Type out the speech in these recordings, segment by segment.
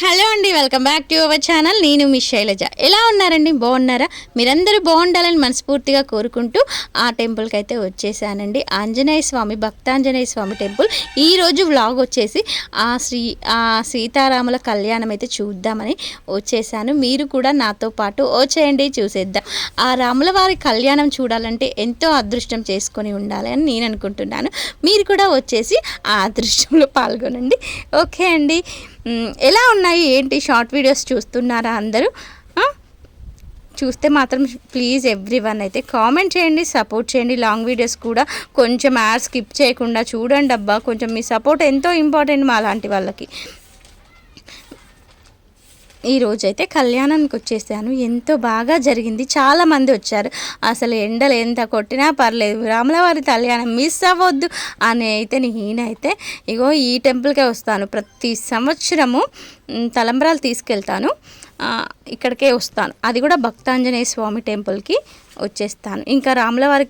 Hello అండి welcome back to our channel. నేను మీ శైలజ. ఎలా ఉన్నారండి? బాగున్నారా? మీరందరూ బాగుండాలని మనస్ఫూర్తిగా కోరుకుంటూ ఆ టెంపుల్కి అయితే వచ్చేసానండి. ఆంజనేయ స్వామి భక్తాంజనేయ స్వామి టెంపుల్. ఈరోజు వ్లాగ్ వచ్చేసి ఆ శ్రీ ఆ సీతారాముల కళ్యాణం అయితే చూద్దామని వచ్చేసాను. మీరు కూడా నాతో పాటు వచ్చేయండి చూసేద్దాం. ఆ రాముల వారి కళ్యాణం చూడాలంటే ఎంతో అదృష్టం చేసుకొని ఉండాలి అని నేను అనుకుంటున్నాను. మీరు కూడా వచ్చేసి ఆ అదృష్టంలో పాల్గొనండి. ఓకే అండి. ఎలా ఉన్నాయి? ఏంటి? షార్ట్ వీడియోస్ చూస్తున్నారా అందరూ? చూస్తే మాత్రం ప్లీజ్ ఎవ్రీ వన్ అయితే కామెంట్ చేయండి సపోర్ట్ చేయండి. లాంగ్ వీడియోస్ కూడా కొంచెం యాడ్ స్కిప్ చేయకుండా చూడండి అబ్బా. కొంచెం మీ సపోర్ట్ ఎంతో ఇంపార్టెంట్ మా లాంటి వాళ్ళకి. ఈరోజైతే కళ్యాణానికి వచ్చేసాను. ఎంతో బాగా జరిగింది. చాలామంది వచ్చారు. అసలు ఎండలు ఎంత కొట్టినా పర్లేదు. రాములవారి కళ్యాణం మిస్ అవ్వద్దు అని అయితే నేనైతే ఇగో ఈ టెంపుల్కే వస్తాను. ప్రతి సంవత్సరము తలంబ్రాలు తీసుకెళ్తాను. ఇక్కడికే వస్తాను. అది కూడా భక్తాంజనేయ స్వామి టెంపుల్కి వచ్చేస్తాను. ఇంకా రాములవారి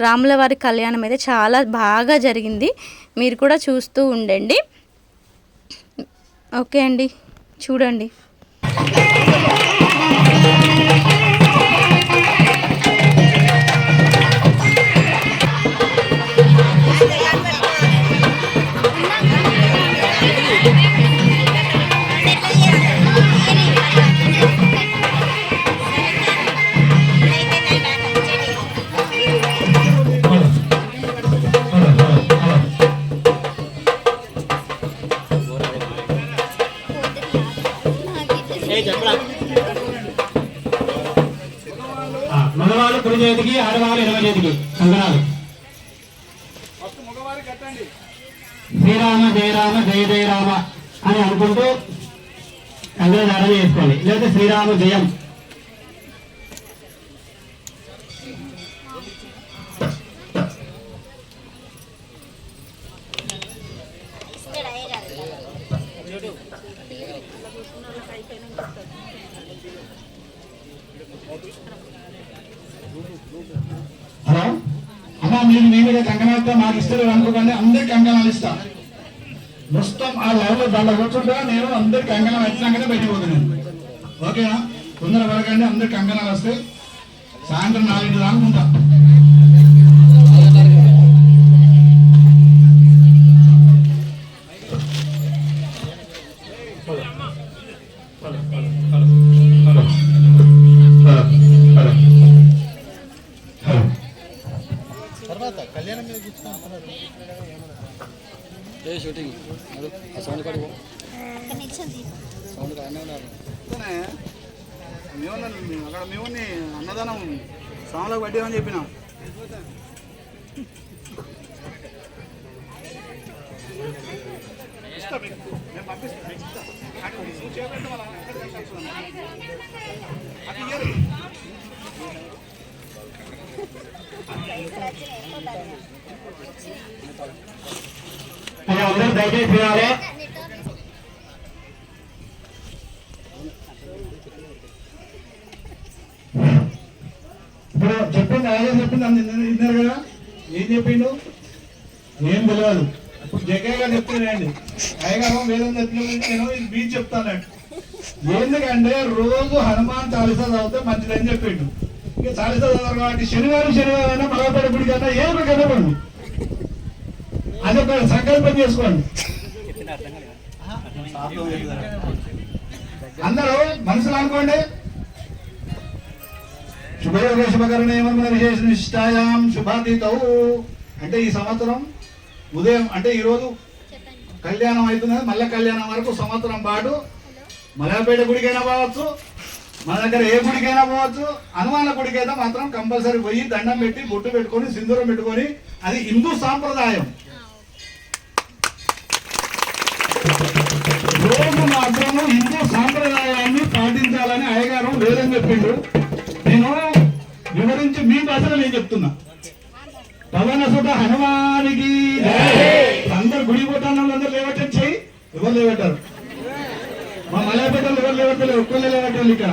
రాములవారి కళ్యాణం అయితే చాలా బాగా జరిగింది. మీరు కూడా చూస్తూ ఉండండి. ఓకే అండి. చూడండి. Thank you. కుడి చేతికి ఆడవాళ్ళు ఇరవై చేతికి. కంకణాలు శ్రీరామ జయరామ జయ జయరామ అని అనుకుంటూ కంకణ ధారణ చేసుకోండి లేకపోతే శ్రీరామ జయం. ఇస్తా మొత్తం ఆ లైవ్లో దాంట్లో కూర్చుంటా నేను అందరికి కంకణాలు వచ్చినాకనే బయటికి పోతున్నాను ఓకేనా? తొందర పడకండి అందరికి కంకణాలు వస్తాయి సాయంత్రం నాలుగింటి దాకా ఉంటా. అందరూ దయచేసి వినాలి ఇప్పుడు చెప్పింది ఆయన చెప్పింది అంది విన్నారు కదా ఏం చెప్పిండు ఏం తెలియదు ఇప్పుడు జగ్గయ్య గారు చెప్తున్నాయండి అయ్యగారు వేదం నేను ఇది బీచ్ చెప్తాను ఎందుకంటే రోజు హనుమాన్ చాలీసా చదివితే మంచిదని చెప్పిండు చాలీసా చదవరు కాబట్టి శనివారం శనివారం అయినా మలపేట గుడి కన్నా ఏ కనపడు అదొక సంకల్పం చేసుకోండి. అందరూ మనసులో అనుకోండి. శుభయోగ శుభకరణ ఏమన్నా విశేష నిష్టాయాం శుభాతీతౌ. అంటే ఈ సంవత్సరం ఉదయం అంటే ఈ రోజు కళ్యాణం అవుతుంది మళ్ళీ కళ్యాణం వరకు సంవత్సరం పాటు మలయాపేట గుడికైనా పోవచ్చు. మన దగ్గర ఏ గుడికైనా పోవచ్చు. హనుమాన గుడికైతే మాత్రం కంపల్సరీ పోయి దండం పెట్టి బొట్టు పెట్టుకొని సింధూరం పెట్టుకొని అది హిందూ సాంప్రదాయం. రోజు మాత్రము హిందూ సాంప్రదాయాన్ని పాటించాలని అయ్యగారు వేదం చెప్పిండు నేను వివరించి మీ భాషలో నేను చెప్తున్నా. పవన సుత హనుమానికి అందరు గుడి పోతాను అందరు లేవటం చెయ్యి ఎవరు లేవటారు? మా మలయపేటలు ఎవరు లేవట్లే ఒక్కళ్ళే లేవట్లేదు ఇక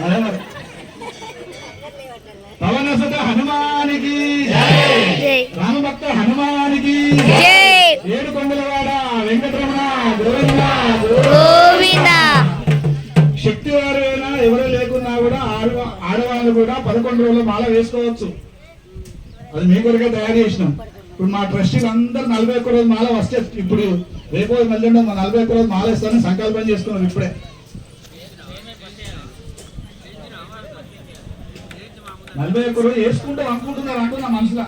పవన పవనసుత హనుమానికి. రామభక్త హనుమానికి. ఏడు కొండలవాడ వెంకటరమణ గోవింద గోవింద. శక్తి వారైనా ఎవరు లేకున్నా కూడా ఆడవాళ్ళు కూడా పదకొండు రోజులు మాల వేసుకోవచ్చు. అది మీ కొరకే తయారు చేసినాం. ఇప్పుడు మా ట్రస్టీలు అందరూ నలభై ఒక్క రోజు మాల వస్తే ఇప్పుడు రేపు మళ్ళీ మా నలభై ఒక్క రోజు మాల ఇస్తానని సంకల్పం చేసుకున్నాం ఇప్పుడే. నలభై ఒక్క రోజు వేసుకుంటే అనుకుంటున్నారు అంటున్నా మనసులో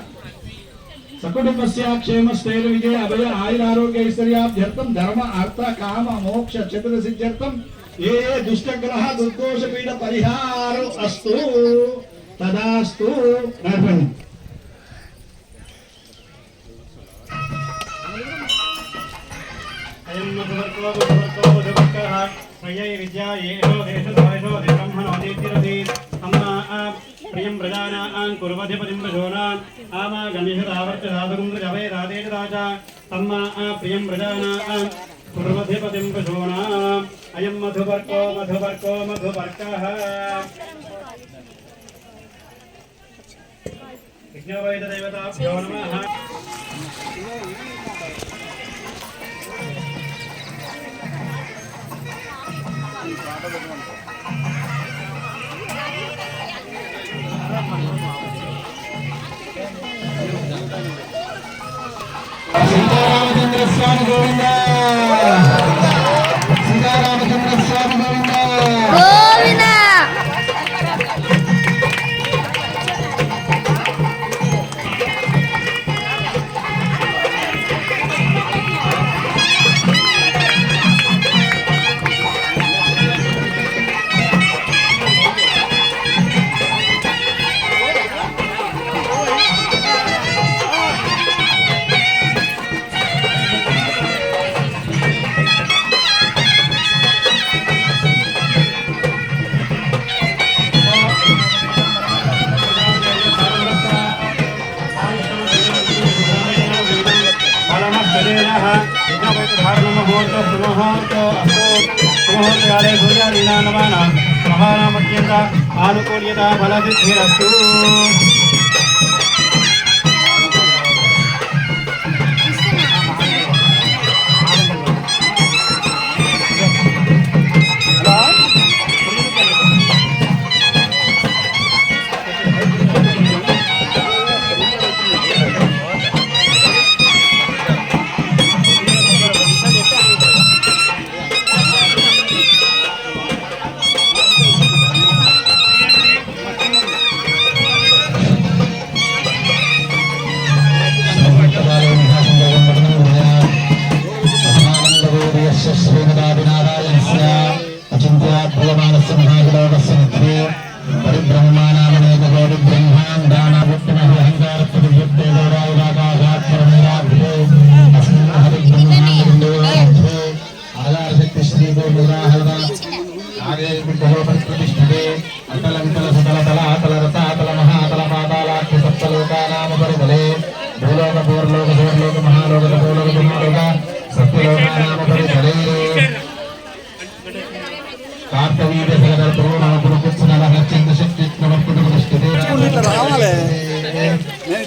సకుటుంబస్య క్షేమ స్థైర్య విజయ అభయ ఆయుర ఆరోగ్య ఐశ్వర్యాభ్యర్థం ధర్మ అర్థ కామ మోక్ష చతుర సిద్ధ్యర్థం. ఏ ఏ దుష్టగ్రహ దుర్దోష పీడ పరిహారం అస్తు తదాస్తు నడపండి. अयम् मधुवर्को मधुवर्को मधुवर्कः प्रयै विद्याये ब्रह्मणोदीतिरसीत् अम्मा प्रियं प्रजानान् कुर्वधिपतिं प्रजोनान् आमागमिषदावर्तसाधुं प्रजवे राधेश राजा तम्मा प्रियं प्रजानान् कुर्वधिपतिं प्रजोनाम् अयं मधुवर्को मधुवर्को मधुवर्कः विज्ञावैददेवताभ्यो नमः సీతారామచంద్ర స్వామి గోవింద.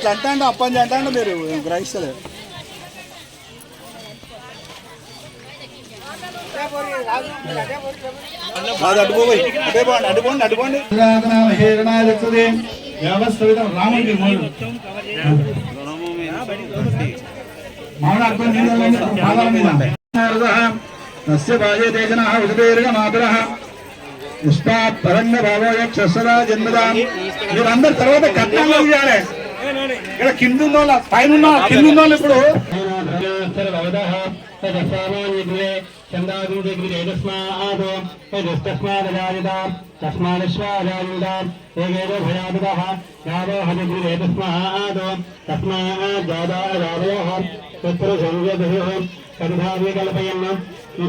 ఇట్లా అంటే అంటే అప్పని అంటే అంటే మీరు గ్రహిస్తలేదు. అడ్డుకోబోయి. పోండి అడ్డుకోండి అడ్డుకోండి. వ్యవస్థితం రాముడికి మూడు వీరందరూ తర్వాత కట్నంలో ఇవ్వాలి ఇక్కడ కింద ఉన్న వాళ్ళ పైన ఉన్న కింద ఉన్న ఇప్పుడు కల్పయన్న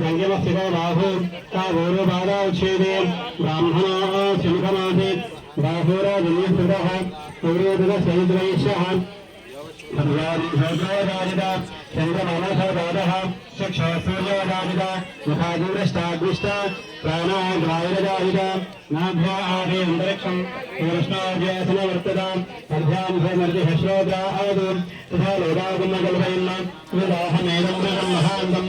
సంగమస్థితో బాహు తా గౌరవబాధా ఉచ్ఛేదే బ్రాహ్మణో శంఖమాసే బాహురా జన్యస్థితః सूर्योदयसैद्वैष्यः सूर्योदाजित चन्द्रमनसदादः शिक्षा सूर्योदाजित मुखादिवृष्टाग्विष्ट प्राणाग्रायरदाजित नाभ्या आदे अन्तरिक्षम् सूरस्माभ्यासनवर्तताम् तद्भ्यामुखमर्जिः श्रोत्रादौ तथा लोकागुणगल्भयन्नाम् తథా లోదాగుమగల్పయన్న విదాహమేదం మహాంతం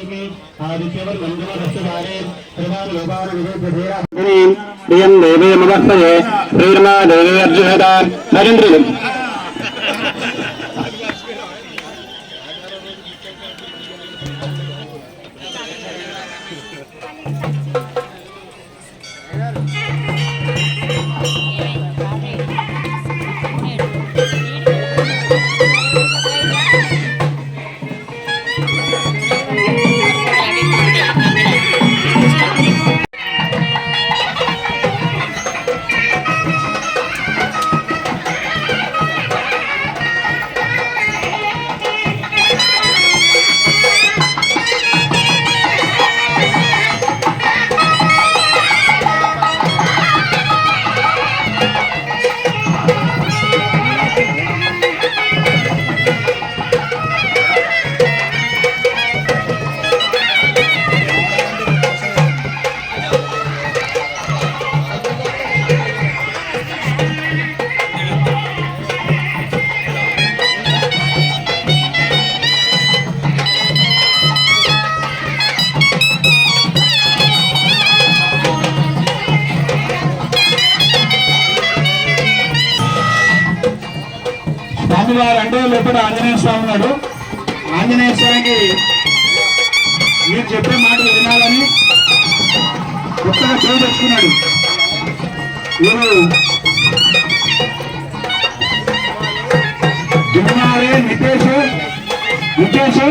నితేష్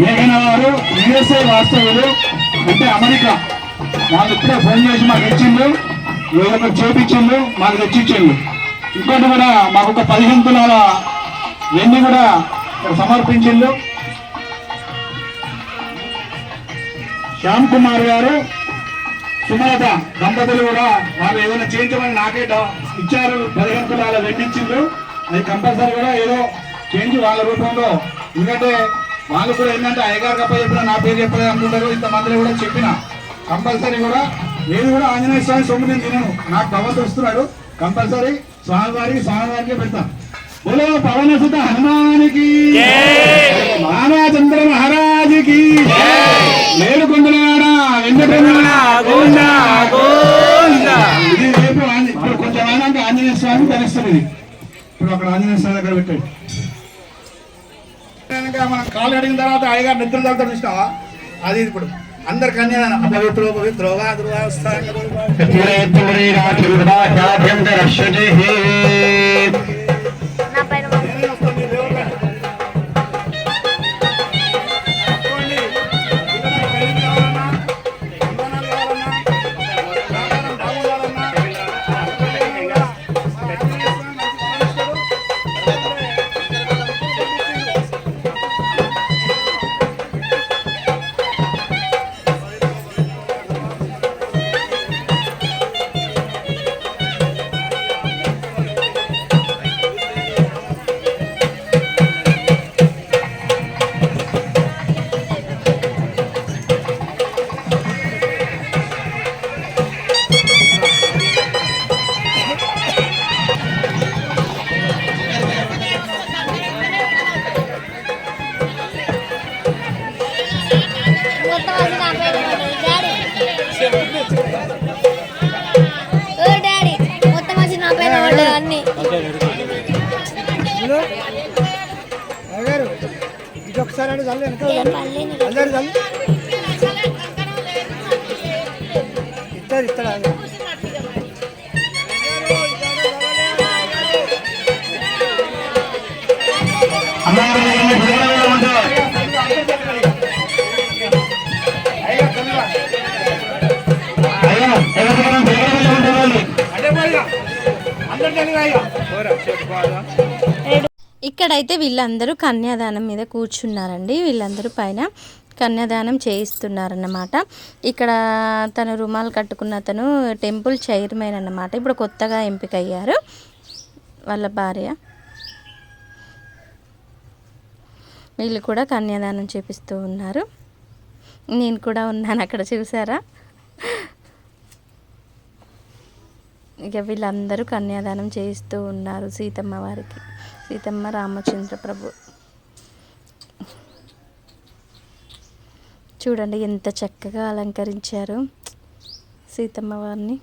మేఘన వారు యుఎస్ఏ వాస్తవులు అంటే అమెరికా. వాళ్ళు ఇప్పుడే ఫోన్ చేసి మాకు ఇచ్చిండు వీళ్ళకి చేపించిండు మాకు తెచ్చిచ్చిండు ఇంకోటి కూడా మాకు ఒక పదిహేను తులాల వెండి కూడా సమర్పించిండ్రు. సమర్పించిండు శ్యామ్ కుమార్ గారు సుమలత దంపతులు కూడా వాళ్ళు ఏదైనా చేయించమని నాకే ఇచ్చారు పదిహేను తులాల వెండించిండ్రు అది కంపల్సరీ కూడా ఏదో చేంజ్ వాళ్ళ రూపంలో ఎందుకంటే వాళ్ళు కూడా ఏంటంటే అయ్యగారు కప్ప చెప్పిన నా పేరు చెప్పలేదు అనుకుంటారు. ఇంతమందిలో కూడా చెప్పిన. కంపల్సరీ కూడా నేను కూడా ఆంజనేయ స్వామి సొమ్ము నేను తినను. నాకు భగవంతుడు వస్తున్నాడు కంపల్సరీ స్వామివారికి స్వామివారికి పెడతాను బోలో పవన సుత హనుమానికి. రామచంద్ర మహారాజుకి. ఏడుకొండలవాడ కాలు అడిగిన తర్వాత అయ్యగారు నిద్ర తగ్గుతాడు చూసినావా? అది ఇప్పుడు. అందరు కన్యాదానం అపవిత్రో పవిత్రో వా ఇక్కడైతే వీళ్ళందరూ కన్యాదానం మీద కూర్చున్నారండి. వీళ్ళందరూ పైన కన్యాదానం చేయిస్తున్నారన్నమాట. ఇక్కడ తను రుమాలు కట్టుకున్న అతను టెంపుల్ చైర్మన్ అన్నమాట. ఇప్పుడు కొత్తగా ఎంపిక అయ్యారు వాళ్ళ భార్య. వీళ్ళు కూడా కన్యాదానం చేపిస్తూ ఉన్నారు. నేను కూడా ఉన్నాను అక్కడ చూసారా? ఇక వీళ్ళందరూ కన్యాదానం చేయిస్తూ ఉన్నారు సీతమ్మ వారికి. సీతమ్మ రామచంద్ర ప్రభు. చూడండి ఎంత చక్కగా అలంకరించారు సీతమ్మ వారిని.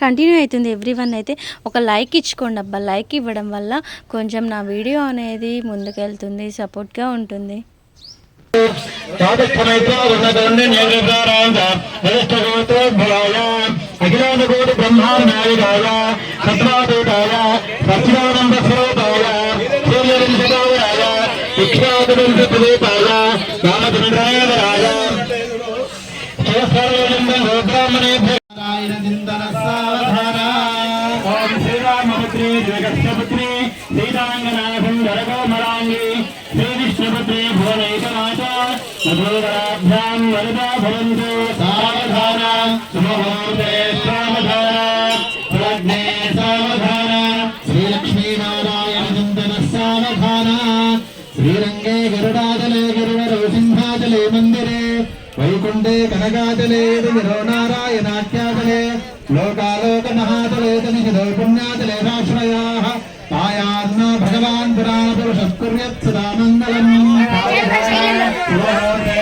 కంటిన్యూ అవుతుంది ఎవ్రీ వన్ అయితే ఒక లైక్ ఇచ్చుకోండి అబ్బా. లైక్ ఇవ్వడం వల్ల కొంచెం నా వీడియో అనేది ముందుకెళ్తుంది సపోర్ట్గా ఉంటుంది. అఖిలాండకోటి బ్రహ్మాండాయ సత్వాదూతాయ సత్యానంద స్వరూపాయ సూర్యవంశకాయ విఖ్యాతవంశ ప్రదీపాయ రామచంద్రాయ ఓం శ్రీరామపుత్రి జగత్పుత్రి సీతాంగనాథం వరకోమలాంగి మధురాభ్యాం వరదా భవంతు సావధాన సుమహోతే సావధాన ప్రజ్ఞే సావధాన శ్రీలక్ష్మీనారాయణ చింతన సావధాన శ్రీరంగే గరుడాచలే గిరివరసింహాచలే మందిరే వైకుంఠే కనకాచలే విరో నారాయణాఖ్యాచలే లోకాలోక మహాచలే తనిహితో పుణ్యాచలే రాశ్రయాః పాయాన్న భగవాన్ పురాణ పురుషస్కుర్యత్ సదా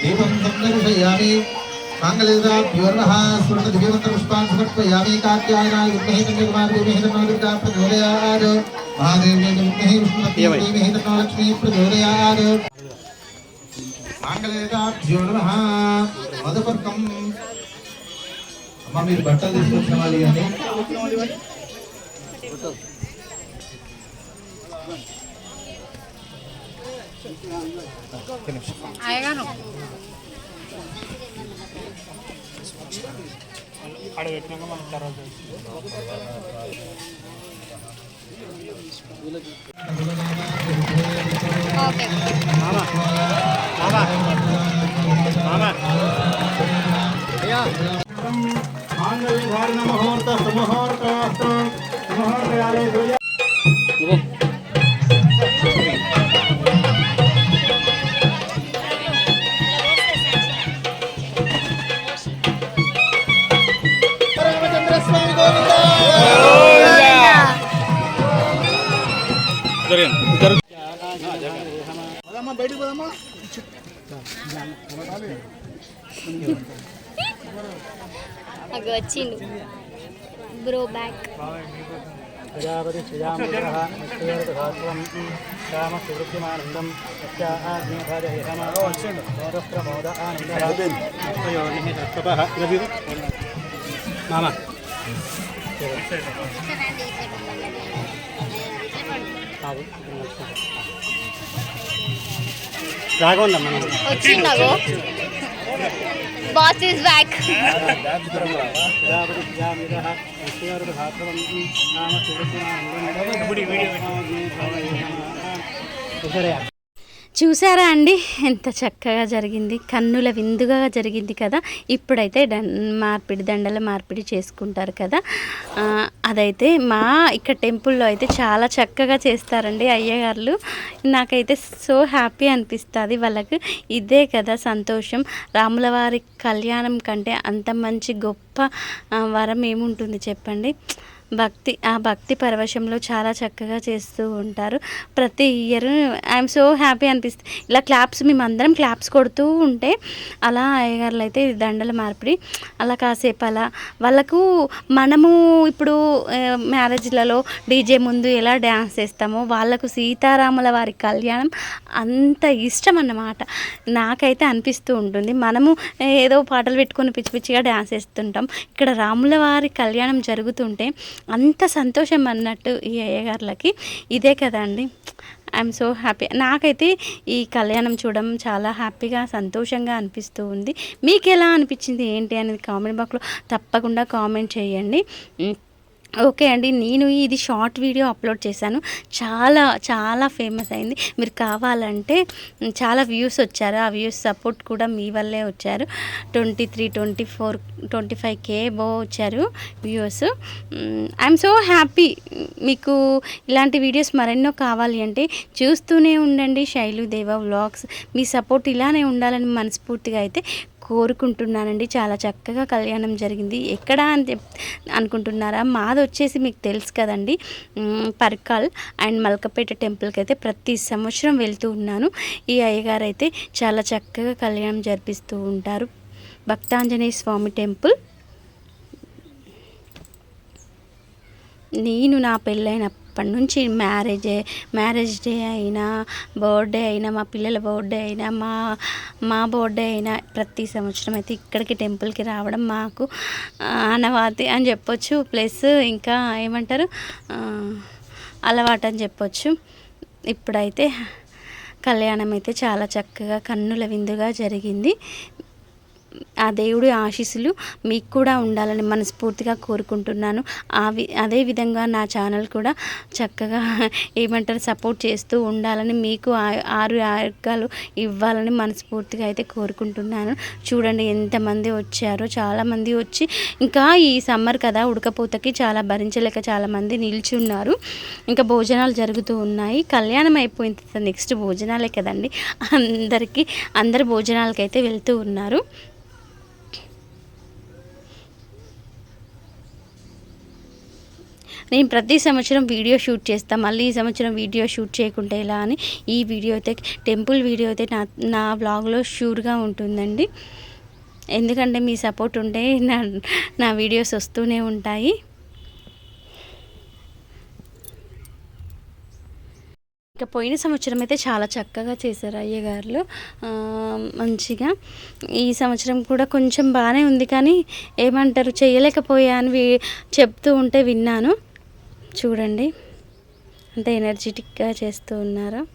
దీపం సందర్శయామి మంగళేదాభ్యోర్ణః స్వర్ణదివ్యమంత్రపుష్పాంశుమర్పయామి కాత్యాయనాయ విద్మహి నందకుమారదేవిహి తన్నోదుర్గా ప్రచోదయార్ మహాదేవి విద్మహి విష్ణుమతీదేవిహి తన్నోలక్ష్మీ ప్రచోదయార్ మంగళేదాభ్యోర్ణః మధుపర్కం. అమ్మ మీరు బట్టలు తీసుకొచ్చిన వాళ్ళు అయ్యగాను అక్కడ పెట్టినాక మనం తర్వాత ఓకే మామా మామా మామా అయ్యా బయటికి పోదమ్మా అవి వచ్చిండు బ్రో బ్యాక్ ప్రజాపతి శ్రీరామదేవः నిత్యేరతధాత్వం రామసువృత్తిమానందం యస్యాజ్ఞాధారయమోదస్త్రమోద ఆనందయోనిः మామ మనం వచ్చిండగో బాస్ ఇస్ బ్యాక్ ప్రజాపతి శ్రీరామదేవः నిత్యేరతధాత్వం రామసువృత్తిమానందం చూసారా అండి? ఎంత చక్కగా జరిగింది. కన్నుల విందుగా జరిగింది కదా. ఇప్పుడైతే డం మార్పిడి దండల మార్పిడి చేసుకుంటారు కదా. అదైతే మా ఇక్కడ టెంపుల్లో అయితే చాలా చక్కగా చేస్తారండి అయ్యగారులు. నాకైతే సో హ్యాపీ అనిపిస్తుంది వాళ్ళకు. ఇదే కదా సంతోషం. రాములవారి కళ్యాణం కంటే అంత మంచి గొప్ప వరం ఏముంటుంది చెప్పండి? భక్తి ఆ భక్తి పరవశంలో చాలా చక్కగా చేస్తూ ఉంటారు. ప్రతి ఇయర్ ఐఎమ్ సో హ్యాపీ అనిపిస్తుంది ఇలా క్లాప్స్ మేమందరం క్లాప్స్ కొడుతూ ఉంటే అలా అయ్యగారులు అయితే దండల మార్పిడి అలా కాసేపు అలా వాళ్ళకు మనము ఇప్పుడు మ్యారేజ్లలో డీజే ముందు ఎలా డ్యాన్స్ చేస్తామో వాళ్ళకు సీతారాముల వారి కళ్యాణం అంత ఇష్టం అన్నమాట. నాకైతే అనిపిస్తూ ఉంటుంది. మనము ఏదో పాటలు పెట్టుకొని పిచ్చి పిచ్చిగా డ్యాన్స్ చేస్తుంటాం ఇక్కడ రాముల వారి కళ్యాణం జరుగుతుంటే అంత సంతోషం అన్నట్టు ఈ అయ్యగారులకి. ఇదే కదండి ఐఎమ్ సో హ్యాపీ నాకైతే ఈ కళ్యాణం చూడడం చాలా హ్యాపీగా సంతోషంగా అనిపిస్తూ ఉంది. మీకు ఎలా అనిపించింది? ఏంటి అనేది కామెంట్ బాక్స్లో తప్పకుండా కామెంట్ చేయండి. ఓకే అండి నేను ఇది షార్ట్ వీడియో అప్లోడ్ చేశాను. చాలా చాలా ఫేమస్ అయింది. మీరు కావాలంటే చాలా వ్యూస్ వచ్చారు. ఆ వ్యూస్ సపోర్ట్ కూడా మీ వల్లే వచ్చారు. Twenty three twenty four twenty five K బో వచ్చారు వ్యూస్. I'm so happy. మీకు ఇలాంటి వీడియోస్ మరెన్నో కావాలి అంటే చూస్తూనే ఉండండి శైలు దేవ వ్లాగ్స్. మీ సపోర్ట్ ఇలానే ఉండాలని మనస్ఫూర్తిగా అయితే కోరుకుంటున్నానండి. చాలా చక్కగా కళ్యాణం జరిగింది. ఎక్కడ అని అనుకుంటున్నారా? మాది వచ్చేసి మీకు తెలుసు కదండి. పర్కాల్ అండ్ మల్కపేట టెంపుల్కి అయితే ప్రతి సంవత్సరం వెళ్తూ ఉన్నాను. ఈ అయ్యగారు అయితే చాలా చక్కగా కళ్యాణం జరిపిస్తూ ఉంటారు. భక్తాంజనేయ స్వామి టెంపుల్. నేను నా అప్పటి నుంచి మ్యారేజ్ మ్యారేజ్ డే అయినా బర్త్డే అయినా మా పిల్లల బర్త్డే అయినా మా మా బర్త్డే అయినా ప్రతి సంవత్సరం అయితే ఇక్కడికి టెంపుల్కి రావడం మాకు అనవాతి అని చెప్పొచ్చు. ప్లస్ ఇంకా ఏమంటారు? అలవాటు అని చెప్పొచ్చు. ఇప్పుడైతే కళ్యాణం అయితే చాలా చక్కగా కన్నుల విందుగా జరిగింది. ఆ దేవుడి ఆశీస్సులు మీకు కూడా ఉండాలని మనస్ఫూర్తిగా కోరుకుంటున్నాను. ఆ అదే విధంగా నా ఛానల్ కూడా చక్కగా ఏమంటారు సపోర్ట్ చేస్తూ ఉండాలని మీకు ఆ- ఆరు ఆర్గాలు ఇవ్వాలని మనస్ఫూర్తిగా అయితే కోరుకుంటున్నాను. చూడండి ఎంతమంది వచ్చారో చాలామంది వచ్చి ఇంకా ఈ సమ్మర్ కదా ఉడకపోతకి చాలా భరించలేక చాలామంది నిలిచి ఉన్నారు ఇంకా భోజనాలు జరుగుతూ ఉన్నాయి. కళ్యాణం అయిపోయిన తర్వాత నెక్స్ట్ భోజనాలే కదండి. అందరికీ అందరు భోజనాలకైతే వెళ్తూ ఉన్నారు. నేను ప్రతి సంవత్సరం వీడియో షూట్ చేస్తాను మళ్ళీ ఈ సంవత్సరం వీడియో షూట్ చేయకుంటే ఇలా అని ఈ వీడియో అయితే టెంపుల్ వీడియో అయితే నా నా బ్లాగ్లో షూర్గా ఉంటుందండి. ఎందుకంటే మీ సపోర్ట్ ఉంటే నా నా వీడియోస్ వస్తూనే ఉంటాయి. ఇక పోయిన సంవత్సరం అయితే చాలా చక్కగా చేశారు అయ్యగారులు మంచిగా. ఈ సంవత్సరం కూడా కొంచెం బాగానే ఉంది కానీ ఏమంటారు చేయలేకపోయాను చెప్తూ ఉంటే విన్నాను. చూడండి. అంత ఎనర్జెటిక్గా చేస్తూ ఉన్నారు.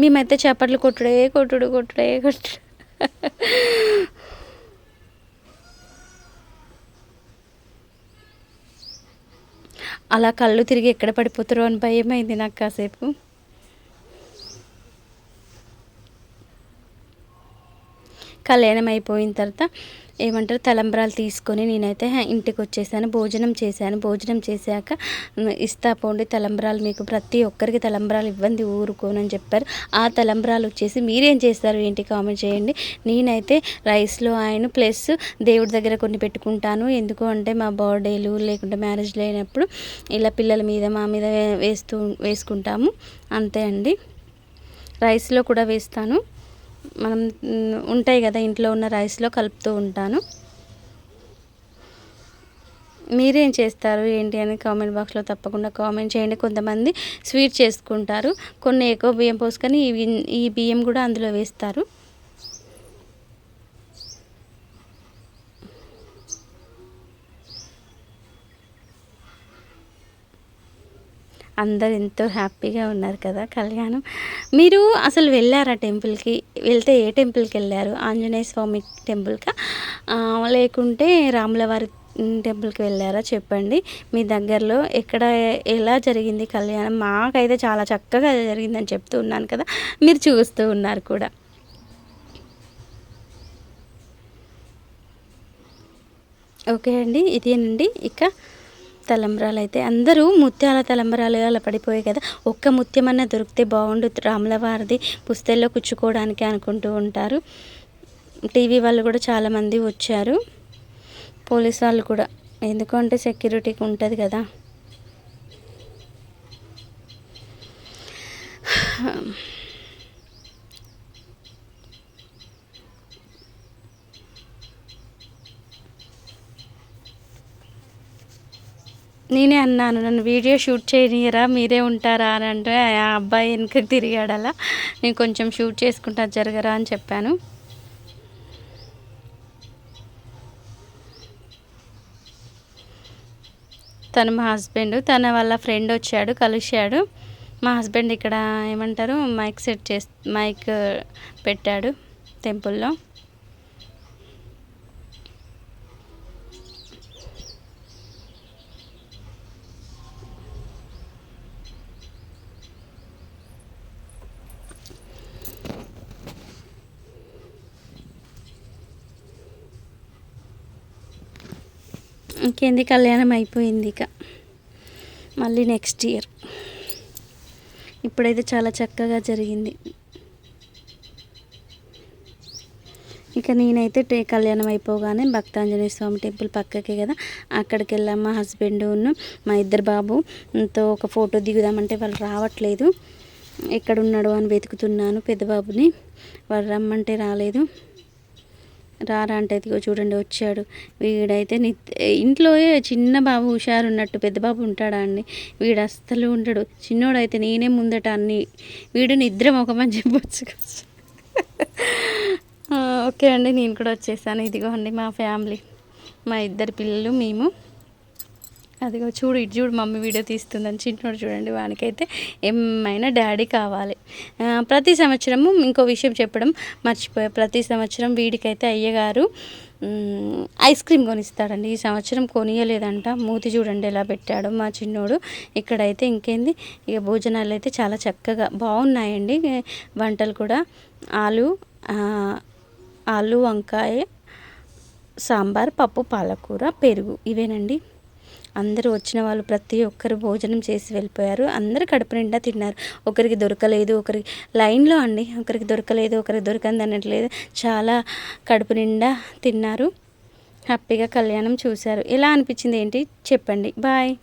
మేమైతే చేపట్లు కొట్టుడే కొట్టుడు కొట్టుడే కొట్టుడు. అలా కళ్ళు తిరిగి ఎక్కడ పడిపోతారో అని భయం అయింది నాకు కాసేపు. కళ్యాణం అయిపోయిన తర్వాత ఏమంటారు తలంబ్రాలు తీసుకొని నేనైతే ఇంటికి వచ్చేసాను భోజనం చేశాను. భోజనం చేశాక ఇస్తా పోండి తలంబ్రాలు మీకు ప్రతి ఒక్కరికి తలంబ్రాలు ఇవ్వండి ఊరుకోనని చెప్పారు. ఆ తలంబ్రాలు వచ్చేసి మీరేం చేస్తారు ఏంటి కామెంట్ చేయండి. నేనైతే రైస్లో ఆయన ప్లస్ దేవుడి దగ్గర కొన్ని పెట్టుకుంటాను. ఎందుకు అంటే మా బర్త్డేలు లేకుంటే మ్యారేజ్ లేనప్పుడు ఇలా పిల్లల మీద మా మీద వేస్తూ వేసుకుంటాము. అంతే అండి. రైస్లో కూడా వేస్తాను. మనం ఉంటాయి కదా ఇంట్లో ఉన్న రైస్లో కలుపుతూ ఉంటాను. మీరేం చేస్తారు? ఏంటి అని కామెంట్ బాక్స్లో తప్పకుండా కామెంట్ చేయండి. కొంతమంది స్వీట్ చేసుకుంటారు కొన్ని ఎక్కువ బియ్యం పోసుకొని ఈ బియ్యం కూడా అందులో వేస్తారు. అందరు ఎంతో హ్యాపీగా ఉన్నారు కదా కళ్యాణం. మీరు అసలు వెళ్ళారా టెంపుల్కి? వెళ్తే ఏ టెంపుల్కి వెళ్ళారు? ఆంజనేయ స్వామి టెంపుల్కా? లేకుంటే రాములవారి టెంపుల్కి వెళ్ళారా? చెప్పండి. మీ దగ్గరలో ఎక్కడ ఎలా జరిగింది కళ్యాణం? మాకైతే చాలా చక్కగా జరిగిందని చెప్తూ ఉన్నాను కదా. మీరు చూస్తూ ఉన్నారు కూడా. ఓకే అండి. ఇదేనండి. ఇక తలంబ్రాలు అయితే అందరూ ముత్యాల తలంబ్రాలు అలా పడిపోయాయి కదా. ఒక్క ముత్యమన్నా దొరికితే బాగుండు రాములవారిది పుస్తెల్లో కూర్చుకోవడానికి అనుకుంటూ ఉంటారు. టీవీ వాళ్ళు కూడా చాలామంది వచ్చారు. పోలీస్ వాళ్ళు కూడా. ఎందుకంటే సెక్యూరిటీకి ఉంటుంది కదా. నేనే అన్నాను నన్ను వీడియో షూట్ చేయనియరా మీరే ఉంటారా? అని అంటే ఆ అబ్బాయి వెనకకి తిరిగాడలా నేను కొంచెం షూట్ చేసుకుంటా జరగరా? అని చెప్పాను. తను మా హస్బెండ్ తన వాళ్ళ ఫ్రెండ్ వచ్చాడు కలిశాడు. మా హస్బెండ్ ఇక్కడ ఏమంటారు మైక్ సెట్ చేస్ మైక్ పెట్టాడు టెంపుల్లో. ఇంకేంది కళ్యాణం అయిపోయింది ఇక. మళ్ళీ నెక్స్ట్ ఇయర్ ఇప్పుడైతే చాలా చక్కగా జరిగింది. ఇక నేనైతే టే కళ్యాణం అయిపోగానే భక్తాంజనేయ స్వామి టెంపుల్ పక్కకే కదా అక్కడికి వెళ్ళాం. మా హస్బెండ్ మా ఇద్దరు బాబుతో ఒక ఫోటో దిగుదామంటే వాళ్ళు రావట్లేదు. ఎక్కడున్నాడు అని వెతుకుతున్నాను పెద్దబాబుని. వాళ్ళు రమ్మంటే రాలేదు. రారా అంటే ఇదిగో చూడండి వచ్చాడు. వీడైతే నిత్ ఇంట్లో చిన్న బాబు హుషారు ఉన్నట్టు పెద్ద బాబు ఉంటాడా అండి? వీడు అస్సలు ఉండడు. చిన్నోడైతే నేనే ముందట అన్ని వీడు నిద్ర మొఖమని చెప్పొచ్చు ఓకే అండి నేను కూడా వచ్చేసాను. ఇదిగో అండి మా ఫ్యామిలీ. మా ఇద్దరు పిల్లలు మేము అదిగో చూడు ఇటు చూడు మమ్మీ వీడియో తీస్తుందని చిన్నోడు చూడండి వానికైతే ఏమైనా డాడీ కావాలి. ప్రతి సంవత్సరము ఇంకో విషయం చెప్పడం మర్చిపోయా. ప్రతి సంవత్సరం వీడికైతే అయ్యగారు ఐస్ క్రీమ్ కొనిస్తాడండి. ఈ సంవత్సరం కొనియలేదంట. మూతి చూడండి ఎలా పెట్టాడు మా చిన్నోడు. ఇక్కడైతే ఇంకేంది? ఇక భోజనాలు అయితే చాలా చక్కగా బాగున్నాయండి. వంటలు కూడా ఆలు ఆలు వంకాయ సాంబార్ పప్పు పాలకూర పెరుగు ఇవేనండి. అందరూ వచ్చిన వాళ్ళు ప్రతి ఒక్కరు భోజనం చేసి వెళ్ళిపోయారు. అందరూ కడుపు నిండా తిన్నారు. ఒకరికి దొరకలేదు ఒకరికి లైన్లో అండి ఒకరికి దొరకలేదు ఒకరికి దొరకంది అనట్లేదు చాలా కడుపు నిండా తిన్నారు. హ్యాపీగా కళ్యాణం చూశారు. ఎలా అనిపించింది ఏంటి? చెప్పండి. బాయ్.